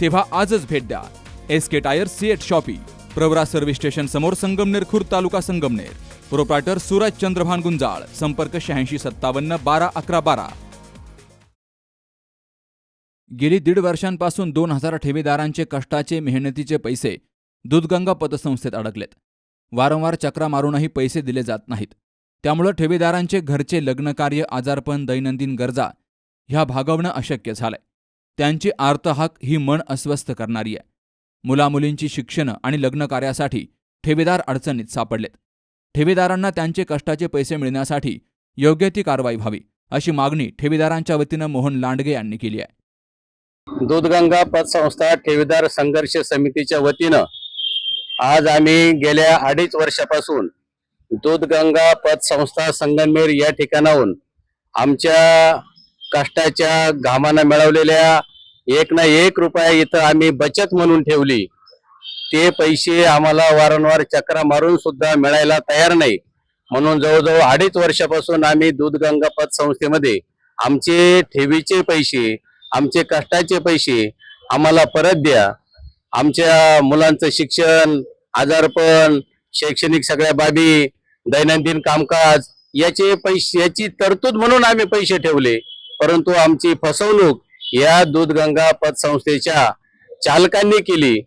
तेव्हा आजच भेट द्या. S K tyre CEAT shoppe Pravara service station समोर संगमनेर खुर्द तालुका संगमनेर. प्रोप्रायटर सूरज चंद्रभान गुंजाळ संपर्क शहाऐंशी सत्तावन्न बारा अकरा बारा. गेली दीड वर्षांपासून दोन हजार ठेवीदारांचे कष्टाचे मेहनतीचे पैसे दूधगंगा पतसंस्थेत अडकलेत. वारंवार चक्रा मारूनही पैसे दिले जात नाहीत. त्यामुळं ठेवीदारांचे घरचे लग्नकार्य आजारपण दैनंदिन गरजा ह्या भागवणं अशक्य झालंय. त्यांची आर्तहाक ही मन अस्वस्थ करणारी आहे. मुलामुलींची शिक्षणं आणि लग्नकार्यासाठी ठेवीदार अडचणीत सापडलेत. ठेवीदारांना त्यांचे कष्टाचे पैसे मिळण्यासाठी योग्य ती कारवाई व्हावी अशी मागणी ठेवीदारांच्या वतीनं मोहन लांडगे यांनी केली आहे. दूधगंगा पतसंस्था ठेवीदार संघर्ष समितीच्या वतीनं आज आम्ही गेल्या अडीच वर्षापासून दूधगंगा पतसंस्था संगमेर या ठिकाणाहून आमच्या कष्टाच्या घामानं मिळवलेल्या एक ना एक रुपया इथं आम्ही बचत म्हणून ठेवली. ते पैसे आम्हाला वारंवार चक्रा मारून सुद्धा मिळायला तयार नाही. म्हणून जवळजवळ अडीच वर्षापासून आम्ही दूधगंगा पतसंस्थेमध्ये आमचे ठेवीचे पैसे आमचे कष्टाचे पैसे आम्हाला परत द्या. आमच्या मुलांचं शिक्षण आजारपण शैक्षणिक सगळ्या बाबी दैनंदिन कामकाज याचे पैसे याची तरतूद म्हणून आम्ही पैसे ठेवले. परंतु आमची फसवणूक या दूधगंगा पतसंस्थेच्या चालकांनी केली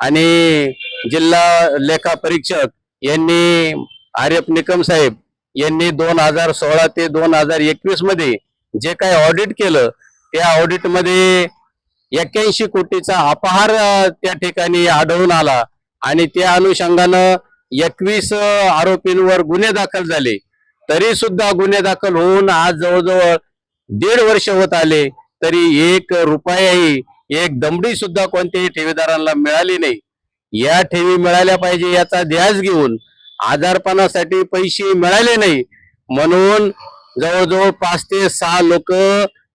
आणि जिल्हा लेखा परीक्षक यांनी आर्यप निकम साहेब यांनी दोन हजार सोळा ते दोन हजार एकवीसमध्ये जे काही ऑडिट केलं त्या ऑडिटमध्ये एक्क्याऐंशी कोटीचा अपहार त्या ठिकाणी आढळून आला आणि त्या अनुषंगानं एकवीस आरोपींवर गुन्हे दाखल झाले. तरी सुद्धा गुन्हे दाखल होऊन आज जवळजवळ दीड वर्ष होत आले तरी एक रुपयाही एक दमडी सुद्धा कोणत्याही ठेवीदारांना मिळाली नाही. या ठेवी मिळाल्या पाहिजे याचा ध्यास घेऊन आजारपणासाठी पैसे मिळाले नाही. म्हणून जवळजवळ पाच ते सहा लोक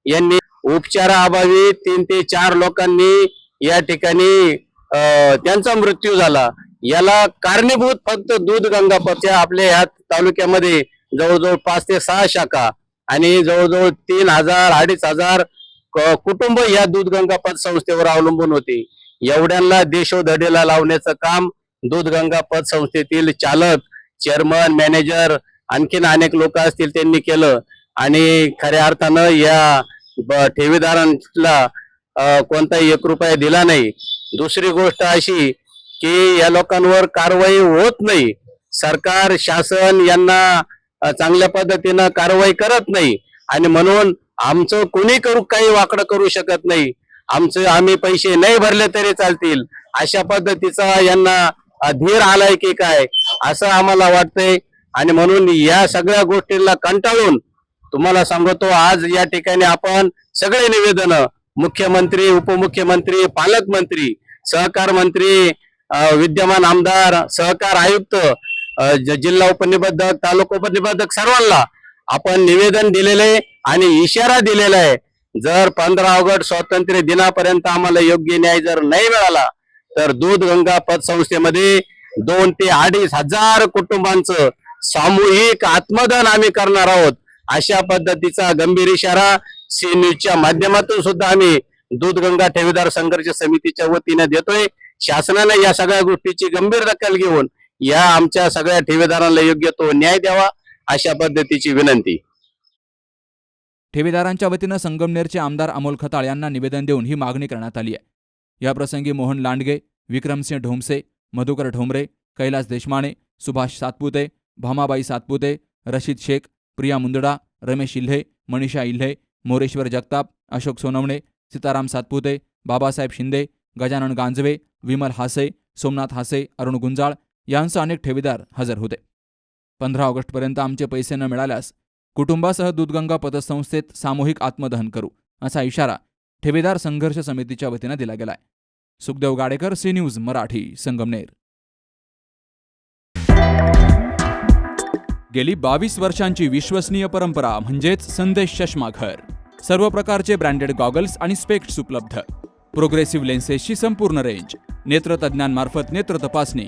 यांनी उपचाराअभावी तीन ते चार लोकांनी या ठिकाणी अं, त्यांचा मृत्यू झाला. याला कारणीभूत फक्त दूध गंगापच्या आपल्या ह्या तालुक्यामध्ये जवळजवळ पाच ते सहा शाखा आणि जवळजवळ तीन हजार अडीच हजार क- कुटुंब या दूधगंगा गंगापत संस्थेवर अवलंबून होते. एवढ्यांना देशोधडीला लावण्याचं काम दूधगंगा पत संस्थेतील चालक चेअरमन मॅनेजर आणखीन अनेक लोक असतील त्यांनी केलं. आणि खऱ्या अर्थानं या ठेवीदारांना कोणताही एक रुपया दिला नाही. दुसरी गोष्ट अशी की या लोकांवर कारवाई होत नाही. सरकार शासन यांना चांगल्या पद्धतीनं कारवाई करत नाही. आणि म्हणून आमचं कोणी करू काही वाकडं करू शकत नाही. आमचं आम्ही पैसे नाही भरले तरी चालतील. अशा पद्धतीचा यांना धीर आलाय की काय? असं आम्हाला वाटतंय. आणि म्हणून या सगळ्या गोष्टींना कंटाळून तुम्हाला सांगतो आज या ठिकाणी आपण सगळे निवेदन मुख्यमंत्री उपमुख्यमंत्री पालकमंत्री सहकार मंत्री विद्यमान आमदार सहकार आयुक्त जिल्हा उपनिबंधक तालुका उपनिबंधक सर्वांना आपण निवेदन दिलेले आणि इशारा दिलेला आहे जर पंधरा ऑगस्ट स्वातंत्र्य दिनापर्यंत आम्हाला योग्य न्याय जर नाही मिळाला तर दूध गंगा पतसंस्थेमध्ये दोन ते अडीच हजार कुटुंबांचं सामूहिक आत्मदान आम्ही करणार आहोत. अशा पद्धतीचा गंभीर इशारा सी न्यूजच्या माध्यमातून सुद्धा आम्ही दूधगंगा ठेवीदार संघर्ष समितीच्या वतीने देतोय. शासनाने या सगळ्या गोष्टीची गंभीर दखल घेऊन या आमच्या सगळ्या ठेवीदारांना योग्य तो न्याय द्यावा अशा पद्धतीची विनंती. ठेवीदारांच्या वतीनं संगमनेरचे आमदार अमोल खताळ यांना निवेदन देऊन ही मागणी करण्यात आली आहे. याप्रसंगी मोहन लांडगे विक्रमसिंह ढोमसे मधुकर ढोमरे कैलास देशमाने सुभाष सातपुते भामाबाई सातपुते रशीद शेख प्रिया मुंदडा रमेश इल्हे मनीषा इल्हे मोरेश्वर जगताप अशोक सोनवणे सीताराम सातपुते बाबासाहेब शिंदे गजानन गांजवे विमल हासे सोमनाथ हासे अरुण गुंजाळ यांसह अनेक ठेवीदार हजर होते. पंधरा ऑगस्टपर्यंत आमचे पैसे न मिळाल्यास कुटुंबासह दूधगंगा पतसंस्थेत सामूहिक आत्मदहन करू असा इशारा ठेवीदार संघर्ष समितीच्या वतीनं दिला गेलाय. Sukhdev Gadekar C news Marathi Sangamner. गेली बावीस वर्षांची विश्वसनीय परंपरा म्हणजेच संदेश चष्माघर सर्व प्रकारचे ब्रँडेड गॉगल्स आणि स्पेक्ट्स उपलब्ध. प्रोग्रेसिव्ह लेन्सेसची संपूर्ण रेंज नेत्रतज्ञांमार्फत नेत्र तपासणी